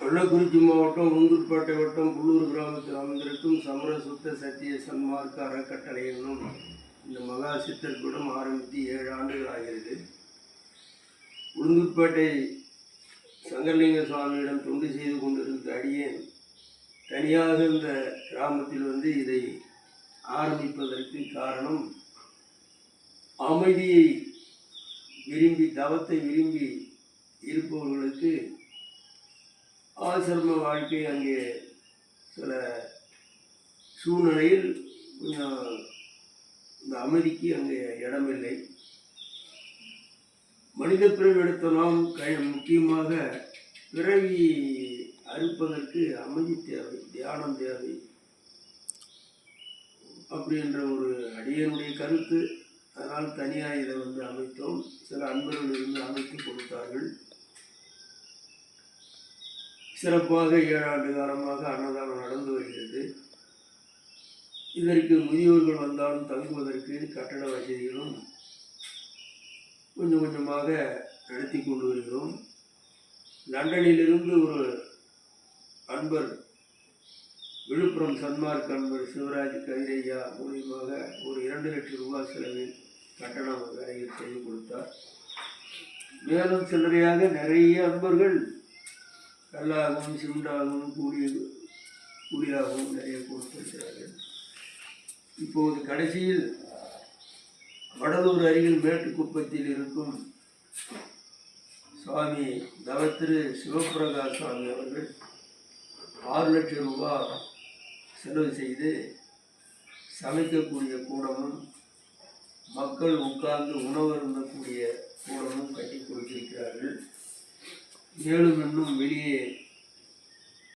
கள்ளக்குறிச்சி மாவட்டம் உளுந்தூர்பேட்டை வட்டம் புல்லூர் கிராமத்தில் அமைந்திருக்கும் சமரசுத்த சத்திய சன்மார்க்க அறக்கட்டளை என்னும் இந்த மகா சித்தர் கூடம் ஆரம்பித்து ஏழு ஆண்டுகள் ஆகிறது. உளுந்தூர்பேட்டை சங்கரலிங்க சுவாமியிடம் தொண்டு செய்து கொண்டிருந்த அடியேன் தனியாக இந்த கிராமத்தில் வந்து இதை ஆரம்பிப்பதற்கு காரணம் அமைதியை விரும்பி தவத்தை விரும்பி இருப்பவர்களுக்கு ஆசிரம வாழ்க்கை அங்கே சில சூழ்நிலையில் கொஞ்சம் இந்த அமைதிக்கு அங்கே இடமில்லை. மனித பிறவி எடுத்த நாம் முக்கியமாக பிறவி அறுப்பதற்கு அமைதி தேவை தியானம் தேவை. அப்படின்ற ஒரு அடியனுடைய கருத்து அதனால் தனியாக இதை வந்து அமைத்தோம். சில அன்பர்கள் இருந்து அமைத்து கொடுத்தார்கள். சிறப்பாக ஏழாண்டு காலமாக அன்னதானம் நடந்து வருகிறது. இதற்கு முதியோர்கள் வந்தாலும் தங்குவதற்கு கட்டட வசதிகளும் கொஞ்சம் கொஞ்சமாக நடத்தி கொண்டு வருகிறோம். லண்டனிலிருந்து ஒரு அன்பர் விழுப்புரம் சன்மார்க் அன்பர் சிவராஜ் கதிரையா மூலியமாக ஒரு இரண்டு லட்சம் ரூபாய் செலவில் கட்டணம் வேலைகள் செய்து கொடுத்தார். மேலும் சில்லறையாக நிறைய அன்பர்கள் கல்லாகவும் சிமெண்டாகவும் கூடிய கூடியாகவும் நிறைய கொடுத்திருக்கிறார்கள் இப்போது கடைசியில் வடலூர் அருகில் மேட்டுக்குப்பத்தில் இருக்கும் சுவாமி தவத்திரு சிவபிரகாஷ் சுவாமி அவர்கள் ஆறு லட்சம் ரூபாய் செலவு செய்து சமைக்கக்கூடிய கூடமும் மக்கள் உட்கார்ந்து உணவு இருந்தக்கூடிய கூடமும் கட்டி கொடுத்திருக்கிறார்கள் மேலும் இன்னும் வெளியே